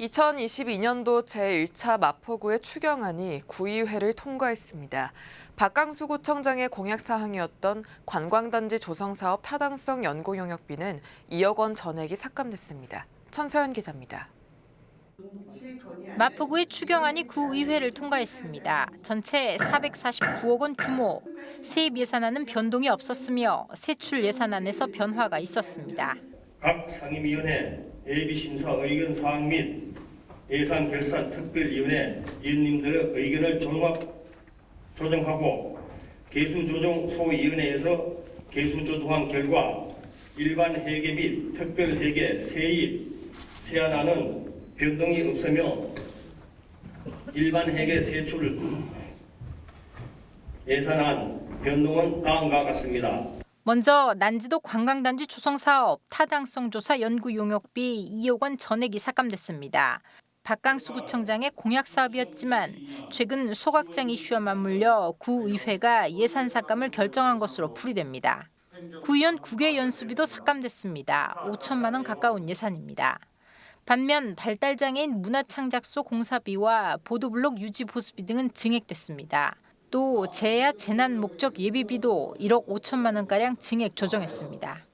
2022년도 제1차 마포구의 추경안이 구의회를 통과했습니다. 박강수 구청장의 공약 사항이었던 관광단지 조성사업 타당성 연구 용역비는 2억 원 전액이 삭감됐습니다. 천서연 기자입니다. 마포구의 추경안이 구의회를 통과했습니다. 전체 449억 원 규모. 세입 예산안은 변동이 없었으며 세출 예산안에서 변화가 있었습니다. 각 상임위원회 예비 심사 의견 사항 및 예산 결산 특별위원회 위원님들의 의견을 종합 조정하고 개수 조정 소위원회에서 개수 조정한 결과 일반 회계 및 특별 회계 세입 세안안은 변동이 없으며 일반 회계 세출 예산안 변동은 다음과 같습니다. 먼저 난지도 관광단지 조성 사업 타당성 조사 연구 용역비 2억 원 전액이 삭감됐습니다. 박강수 구청장의 공약 사업이었지만 최근 소각장 이슈와 맞물려 구의회가 예산 삭감을 결정한 것으로 풀이됩니다. 구의원 국외 연수비도 삭감됐습니다. 5천만 원 가까운 예산입니다. 반면 발달장애인 문화창작소 공사비와 보도블록 유지 보수비 등은 증액됐습니다. 또 재해 재난 목적 예비비도 1억 5천만 원가량 증액 조정했습니다.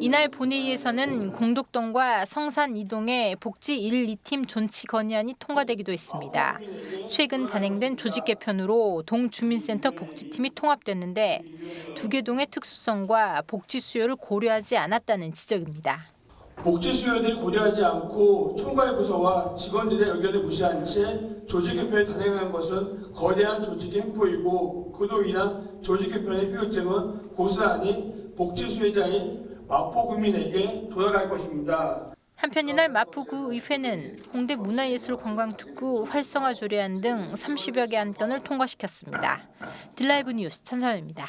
이날 본회의에서는 공덕동과 성산 이동의 복지 1, 2팀 존치 건의안이 통과되기도 했습니다. 최근 단행된 조직 개편으로 동주민센터 복지팀이 통합됐는데 두 개 동의 특수성과 복지 수요를 고려하지 않았다는 지적입니다. 복지 수요를 고려하지 않고 총괄 부서와 직원들의 의견을 무시한 채 조직 개편을 단행한 것은 거대한 조직의 횡포이고 그로 인한 조직 개편의 효율적은 고스란히 복지 수혜자인 마포 구민에게 돌아갈 것입니다. 한편 이날 마포구 의회는 홍대 문화예술관광특구 활성화 조례안 등 30여 개 안건을 통과시켰습니다. 딜라이브 뉴스 천사입니다.